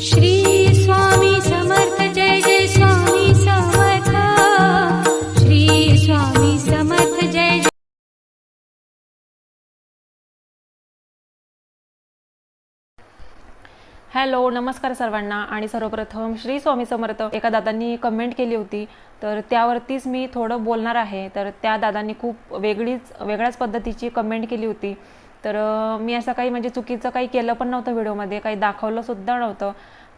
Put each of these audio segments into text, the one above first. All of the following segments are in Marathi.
श्री स्वामी समर्थ जय जय स्वामी समर्थ. श्री स्वामी समर्थ जय जय हॅलो नमस्कार सर्वांना आणि सर्वप्रथम श्री स्वामी समर्थ. एका दादांनी कमेंट केली होती तर त्यावरतीच मी थोडं बोलणार आहे. तर त्या दादांनी खूप वेगळीच वेगळ्याच पद्धतीची कमेंट केली होती. तर मी असं काही म्हणजे चुकीचं काही केलं पण नव्हतं व्हिडिओमध्ये काही दाखवलं सुद्धा नव्हतं.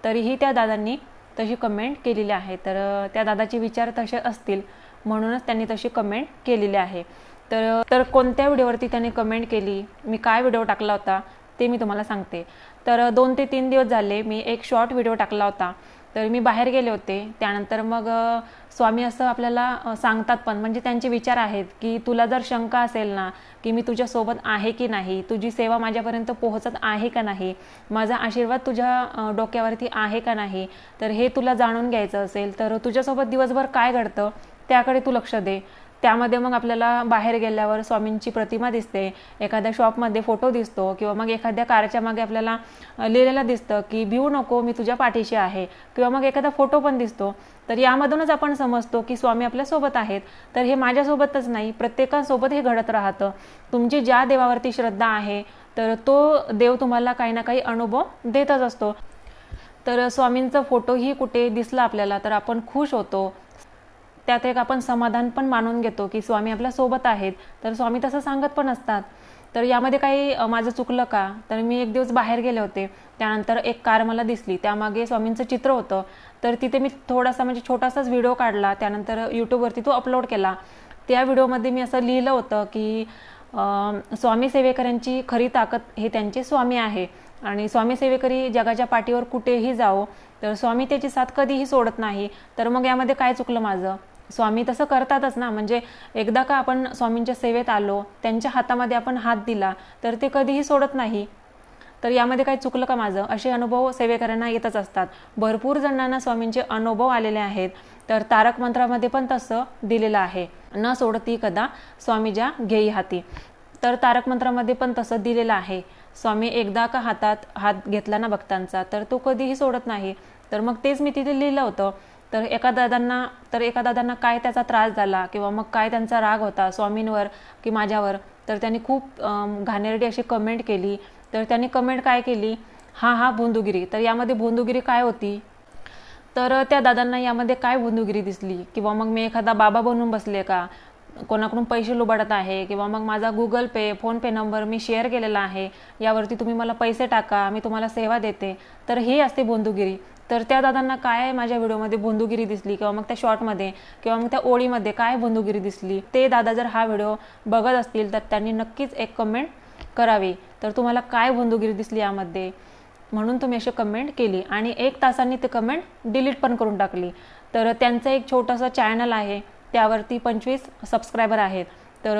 तरीही त्या दादांनी तशी कमेंट केलेली आहे. तर त्या दादाचे विचार तसे असतील म्हणूनच त्यांनी तशी कमेंट केलेली आहे. तर तर कोणत्या व्हिडिओवरती त्यांनी कमेंट केली मी काय व्हिडिओ टाकला होता ते मी तुम्हाला सांगते. तर दोन ते तीन दिवस झाले मी एक शॉर्ट व्हिडिओ टाकला होता. तर मी बाहेर गेले होते. त्यानंतर मग स्वामी असं आपल्याला सांगतात पण म्हणजे त्यांचे विचार आहेत की तुला जर शंका असेल ना की मी तुझ्यासोबत आहे की नाही तुझी सेवा माझ्यापर्यंत पोहोचत आहे का नाही माझा आशीर्वाद तुझ्या डोक्यावरती आहे का नाही तर हे तुला जाणून घ्यायचं असेल तर तुझ्यासोबत दिवसभर काय घडतं त्याकडे तू लक्ष दे. त्यामध्ये मग आपल्याला बाहेर गेल्यावर स्वामींची प्रतिमा दिसते एखाद्या शॉपमध्ये फोटो दिसतो किंवा मग एखाद्या कारच्या मागे आपल्याला लिहिलेलं दिसतं की भिऊ नको मी तुझ्या पाठीशी आहे किंवा मग एखादा फोटो पण दिसतो. तर यामधूनच आपण समजतो की स्वामी आपल्यासोबत आहेत. तर हे माझ्यासोबतच नाही प्रत्येकासोबत हे घडत राहतं. तुमची ज्या देवावरती श्रद्धा आहे तर तो देव तुम्हाला काही ना काही अनुभव देतच असतो. तर स्वामींचा फोटोही कुठे दिसला आपल्याला तर आपण खुश होतो. त्यात एक आपण समाधान पण मानून घेतो की स्वामी आपल्यासोबत आहेत. तर स्वामी तसं सांगत पण असतात. तर यामध्ये काही माझं चुकलं का? तर मी एक दिवस बाहेर गेले होते. त्यानंतर एक कार मला दिसली. त्यामागे स्वामींचं चित्र होतं. तर तिथे मी थोडासा म्हणजे छोटासाच व्हिडिओ काढला. त्यानंतर यूट्यूबवरती तो अपलोड केला. त्या व्हिडिओमध्ये मी असं लिहिलं होतं की स्वामी सेवेकरांची खरी ताकद हे त्यांचे स्वामी आहे. आणि स्वामी सेवेकरी जगाच्या पाठीवर कुठेही जाओ तर स्वामी त्याची साथ कधीही सोडत नाही. तर मग यामध्ये काय चुकलं माझं? स्वामी तसं करतातच ना. म्हणजे एकदा का आपण स्वामींच्या सेवेत आलो त्यांच्या हातामध्ये आपण हात दिला तर ते कधीही सोडत नाही. तर यामध्ये काही चुकलं का माझं? असे अनुभव सेवेकरांना येतच असतात. भरपूर जणांना स्वामींचे अनुभव आलेले आहेत. तर तारक मंत्रामध्ये पण तसं दिलेलं आहे. न सोडती कदा स्वामीच्या घेई हाती. तर तारक मंत्रामध्ये पण तसं दिलेलं आहे. स्वामी एकदा का हातात हात घेतला ना भक्तांचा तर तो कधीही सोडत नाही. तर मग तेच मी तिथे लिहिलं होतं. तर एका दादांना तर एका दादांना काय त्याचा त्रास झाला किंवा मग काय त्यांचा राग होता स्वामींवर की माझ्यावर तर त्यांनी खूप घाणेरडी अशी कमेंट केली. तर त्यांनी कमेंट काय केली? हा हा भोंदुगिरी. तर यामध्ये भोंदुगिरी काय होती? तर त्या दादांना यामध्ये काय भोंदुगिरी दिसली? किंवा मग मी एखादा बाबा बनून बसले का? कोणाकडून पैसे लुबाडत आहे किंवा मग माझा गुगल पे फोनपे नंबर मी शेअर केलेला आहे यावरती तुम्ही मला पैसे टाका मी तुम्हाला सेवा देते. तर ही असते बोंदुगिरी. तर त्या दादांना काय माझ्या व्हिडिओमध्ये बोंदुगिरी दिसली किंवा मग त्या शॉर्टमध्ये किंवा मग त्या ओळीमध्ये काय बोंदुगिरी दिसली ते दादा जर हा व्हिडिओ बघत असतील तर त्यांनी नक्कीच एक कमेंट करावी. तर तुम्हाला काय बोंदुगिरी दिसली यामध्ये? म्हणून तुम्ही अशी कमेंट केली आणि एक तासांनी ते कमेंट डिलीट पण करून टाकली. तर त्यांचं एक छोटंसं चॅनल आहे त्यावरती पंचवीस सबस्क्रायबर आहेत. तर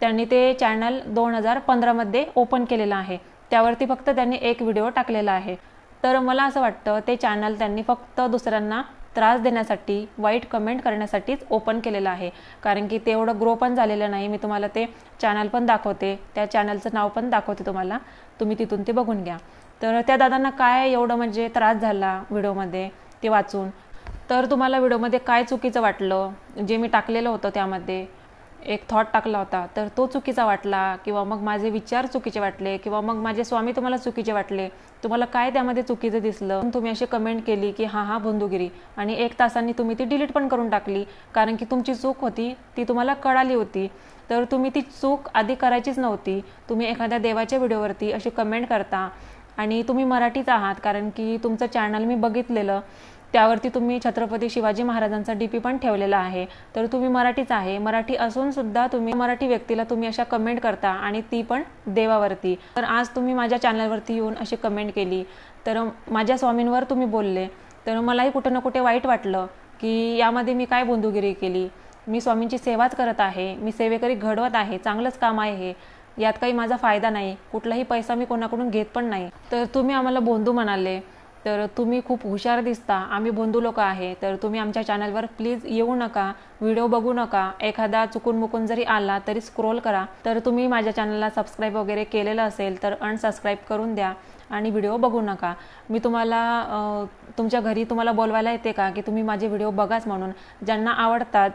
त्यांनी ते चॅनल दोन हजार पंधरामध्ये ओपन केलेलं आहे. त्यावरती फक्त त्यांनी एक व्हिडिओ टाकलेला आहे. तर मला असं वाटतं ते चॅनल त्यांनी फक्त दुसऱ्यांना त्रास देण्यासाठी वाईट कमेंट करण्यासाठीच ओपन केलेलं आहे. कारण की ते एवढं ग्रो पण झालेलं नाही. मी तुम्हाला ते चॅनल पण दाखवते. त्या चॅनलचं नाव पण दाखवते तुम्हाला. तुम्ही तिथून ते बघून घ्या. तर त्या दादांना काय एवढं म्हणजे त्रास झाला व्हिडिओमध्ये ते वाचून? तर तुम्हाला व्हिडिओमध्ये काय चुकीचं वाटलं? जे मी टाकलेलं होतं त्यामध्ये एक थॉट टाकला होता तर तो चुकीचा वाटला किंवा मग माझे विचार चुकीचे वाटले किंवा मग माझे स्वामी तुम्हाला चुकीचे वाटले? तुम्हाला काय त्यामध्ये चुकीचं दिसलं? तुम्ही अशी कमेंट केली की हां हां बंधुगिरी आणि एक तासांनी तुम्ही ती डिलीट पण करून टाकली कारण की तुमची चूक होती ती तुम्हाला कळाली होती. तर तुम्ही ती चूक आधी करायचीच नव्हती. तुम्ही एखाद्या देवाच्या व्हिडिओवरती अशी कमेंट करता. आणि तुम्ही मराठीच आहात कारण की तुमचं चॅनल मी बघितलेलं. त्यावरती तुम्ही छत्रपती शिवाजी महाराजांचा डीपी पण ठेवलेला आहे. तर तुम्ही मराठीच आहे. मराठी असून सुद्धा तुम्ही मराठी व्यक्तीला तुम्ही अशा कमेंट करता आणि ती पण देवावरती. तर आज तुम्ही माझ्या चॅनलवरती येऊन अशी कमेंट केली. तर माझ्या स्वामींवर तुम्ही बोलले. तर मलाही कुठं ना कुठे वाईट वाटलं की यामध्ये मी काय बोंदुगिरी केली. मी स्वामींची सेवाच करत आहे. मी सेवेकरी घडवत आहे. चांगलंच काम आहे हे. यात काही माझा फायदा नाही. कुठलाही पैसा मी कोणाकडून घेत पण नाही. तर तुम्ही आम्हाला बोंधू म्हणाले. तर तुम्ही खूप हुशार दिसता. आम्ही बंधू लोक आहे. तर तुम्ही आमच्या चॅनलवर प्लीज येऊ नका. व्हिडिओ बघू नका. एखादा चुकून मुकून जरी आला तरी स्क्रोल करा. तर तुम्ही माझ्या चॅनलला सबस्क्राईब वगैरे केलेलं असेल तर अनसबस्क्राईब करून द्या आणि व्हिडिओ बघू नका. मी तुम्हाला तुमच्या घरी तुम्हाला बोलवायला येते का? की तुम्ही माझे व्हिडिओ बघाच म्हणून. ज्यांना आवडतात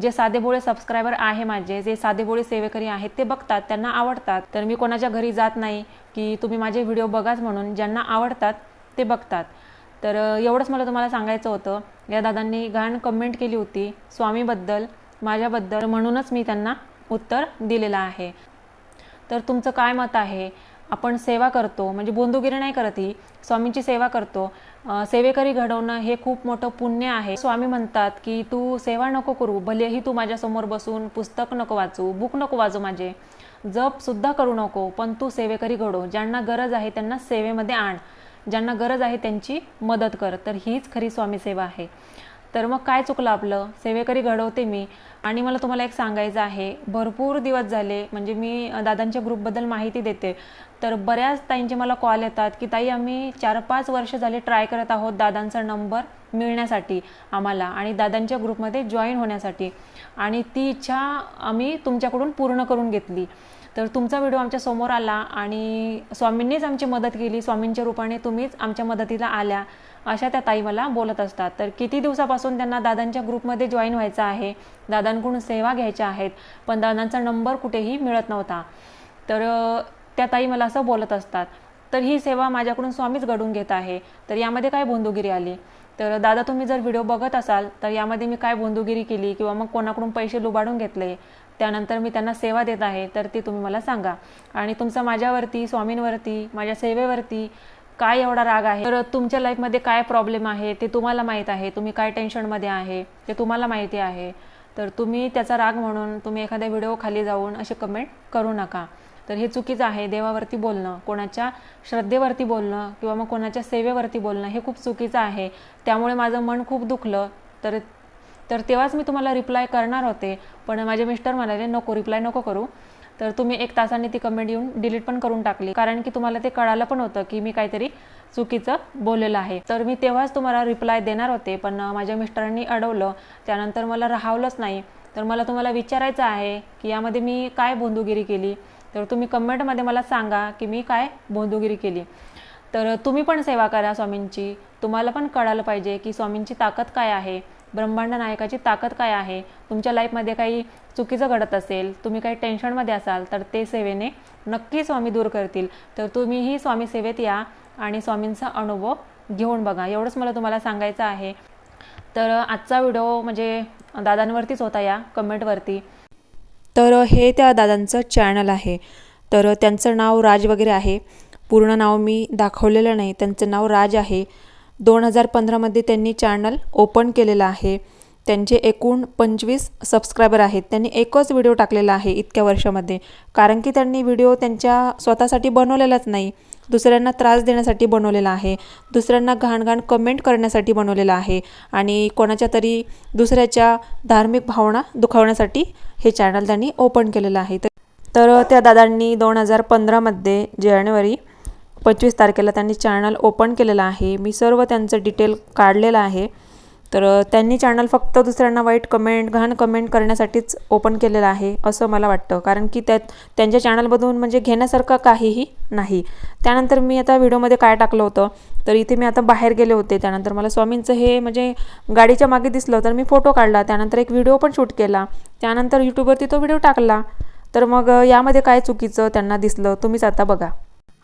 जे साधेभोळे सबस्क्रायबर आहे माझे जे साधेभोळे सेवेकरी आहेत ते बघतात त्यांना आवडतात. तर मी कोणाच्या घरी जात नाही की तुम्ही माझे व्हिडिओ बघाच म्हणून. ज्यांना आवडतात ते बघतात. तर एवढंच मला तुम्हाला सांगायचं होतं. या दादांनी घाण कमेंट केली होती स्वामीबद्दल माझ्याबद्दल म्हणूनच मी त्यांना उत्तर दिलेलं आहे. तर तुमचं काय मत आहे? आपण सेवा करतो म्हणजे बोंदुगिरी नाही करत ही. स्वामींची सेवा करतो. सेवेकरी घडवणं हे खूप मोठं पुण्य आहे. स्वामी म्हणतात की तू सेवा नको करू भलेही तू माझ्यासमोर बसून पुस्तक नको वाचू बुक नको वाचू माझे. जपसुद्धा करू नको पण तू सेवेकरी घडव. ज्यांना गरज आहे त्यांना सेवेमध्ये आण. ज्यांना गरज आहे त्यांची मदत कर तर हीच खरी स्वामी सेवा आहे. तर मग काय चुकलं आपलं? सेवेकरी घडवते मी. आणि मला तुम्हाला एक सांगायचं आहे. भरपूर दिवस झाले म्हणजे मी दादांच्या ग्रुपबद्दल माहिती देते. तर बऱ्याच ताईंचे मला कॉल येतात की ताई आम्ही चार पाच वर्ष झाले ट्राय करत आहोत दादांचा नंबर मिळण्यासाठी आम्हाला आणि दादांच्या ग्रुपमध्ये जॉईन होण्यासाठी. आणि ती इच्छा आम्ही तुमच्याकडून पूर्ण करून घेतली. तर तुमचा व्हिडिओ आमच्यासमोर आला आणि स्वामींनीच आमची मदत केली. स्वामींच्या रूपाने तुम्हीच आमच्या मदतीला आल्या अशा त्या ताई मला बोलत असतात. तर किती दिवसापासून त्यांना दादांच्या ग्रुपमध्ये जॉईन व्हायचं आहे? दादांकडून सेवा घ्यायच्या आहेत पण दादांचा नंबर कुठेही मिळत नव्हता. तर त्या ताई मला असं बोलत असतात तर ही सेवा माझ्याकडून स्वामीच घडून घेत आहे. तर यामध्ये काय बोंदुगिरी आली? तर दादा तुम्ही जर व्हिडिओ बघत असाल तर यामध्ये मी काय बोंदुगिरी केली किंवा मग कोणाकडून पैसे लुबाडून घेतले? त्यानंतर मी त्यांना सेवा देत आहे तर ती तुम्ही मला सांगा. आणि तुमचा माझ्यावरती स्वामींवरती माझ्या सेवेवरती काय एवढा राग आहे? तर तुमच्या लाईफमध्ये काय प्रॉब्लेम आहे ते तुम्हाला माहीत आहे. तुम्ही काय टेन्शनमध्ये आहे ते तुम्हाला माहिती आहे. तर तुम्ही त्याचा राग म्हणून तुम्ही एखाद्या व्हिडिओ खाली जाऊन असे कमेंट करू नका. तर हे चुकीचं आहे देवावरती बोलणं कोणाच्या श्रद्धेवरती बोलणं किंवा मग कोणाच्या सेवेवरती बोलणं हे खूप चुकीचं आहे. त्यामुळे माझं मन खूप दुखलं तर तर तेव्हाच मी तुम्हाला रिप्लाय करणार होते. पण माझे मिस्टर म्हणाले नको रिप्लाय नको करू. तर तुम्ही एक तासाने ती कमेंट येऊन डिलीट पण करून टाकली. कारण की तुम्हाला ते कळालं पण होतं की मी काहीतरी चुकीचं बोललेलं आहे. तर मी तेव्हाच तुम्हाला रिप्लाय देणार होते पण माझ्या मिस्टरांनी अडवलं. त्यानंतर मला राहावलंच नाही. तर मला तुम्हाला विचारायचं आहे की यामध्ये मी काय बोंदुगिरी केली? तर तुम्ही कमेंटमध्ये मला सांगा की मी काय बोंदुगिरी केली. तर तुम्ही पण सेवा करा स्वामींची. तुम्हाला पण कळालं पाहिजे की स्वामींची ताकद काय आहे. ब्रह्मांड नायकाची ताकद काय आहे? तुमच्या लाईफमध्ये काही चुकीचं घडत असेल तुम्ही काही टेन्शनमध्ये असाल तर ते सेवेने नक्की स्वामी दूर करतील. तर तुम्हीही स्वामी सेवेत या आणि स्वामींचा अनुभव घेऊन बघा. एवढंच मला तुम्हाला सांगायचं आहे. तर आजचा व्हिडिओ म्हणजे दादांवरतीच होता या कमेंटवरती. तर हे त्या दादांचं चॅनल आहे. तर त्यांचं नाव राज वगैरे आहे. पूर्ण नाव मी दाखवलेलं नाही. त्यांचं नाव राज आहे. दोन हजार पंधरामध्ये त्यांनी चॅनल ओपन केलेलं आहे. त्यांचे एकूण पंचवीस सबस्क्रायबर आहेत. त्यांनी एकच व्हिडिओ टाकलेला आहे इतक्या वर्षामध्ये. कारण की त्यांनी व्हिडिओ त्यांच्या स्वतःसाठी बनवलेलाच नाही. दुसऱ्यांना त्रास देण्यासाठी बनवलेला आहे. दुसऱ्यांना घाणघाण कमेंट करण्यासाठी बनवलेला आहे. आणि कोणाच्या तरी दुसऱ्याच्या धार्मिक भावना दुखावण्यासाठी हे चॅनल त्यांनी ओपन केलेलं आहे. तर तर त्या दादांनी दोन हजार पंधरामध्ये जानेवारी पंचवीस तारखेला त्यांनी चॅनल ओपन केलेलं आहे. मी सर्व त्यांचं डिटेल काढलेलं आहे. तर त्यांनी चॅनल फक्त दुसऱ्यांना वाईट कमेंट घाण कमेंट करण्यासाठीच ओपन केलेलं आहे असं मला वाटतं. कारण की त्यात त्यांच्या चॅनलमधून म्हणजे घेण्यासारखं काहीही नाही. त्यानंतर मी आता व्हिडिओमध्ये काय टाकलं होतं तर इथे मी आता बाहेर गेले होते. त्यानंतर मला स्वामींचं हे म्हणजे गाडीच्या मागे दिसलं तर मी फोटो काढला. त्यानंतर एक व्हिडिओ पण शूट केला. त्यानंतर यूट्यूबवरती तो व्हिडिओ टाकला. तर मग यामध्ये काय चुकीचं त्यांना दिसलं तुम्हीच आता बघा.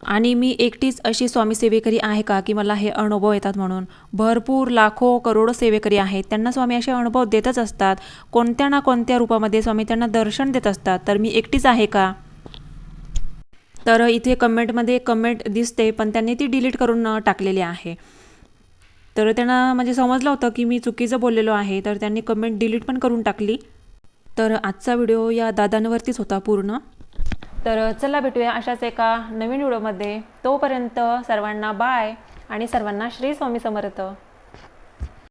आणि मी एकटीच अशी स्वामी सेवेकरी आहे का? की मला हे अनुभव येतात म्हणून. भरपूर लाखो करोडो सेवेकरी आहेत. त्यांना स्वामी असे अनुभव देतच असतात. कोणत्या ना कोणत्या रूपामध्ये स्वामी त्यांना दर्शन देत असतात. तर मी एकटीच आहे का? तर इथे कमेंटमध्ये कमेंट दिसते पण त्यांनी ती डिलीट करून टाकलेली आहे. तर त्यांना म्हणजे समजलं होतं की मी चुकीचं बोललेलो आहे. तर त्यांनी कमेंट डिलीट पण करून टाकली. तर आजचा व्हिडिओ या दादांवरतीच होता पूर्ण. तर चला भेटूया अशाच एका नवीन व्हिडिओमध्ये. तोपर्यंत सर्वांना बाय आणि सर्वांना श्री स्वामी समर्थ.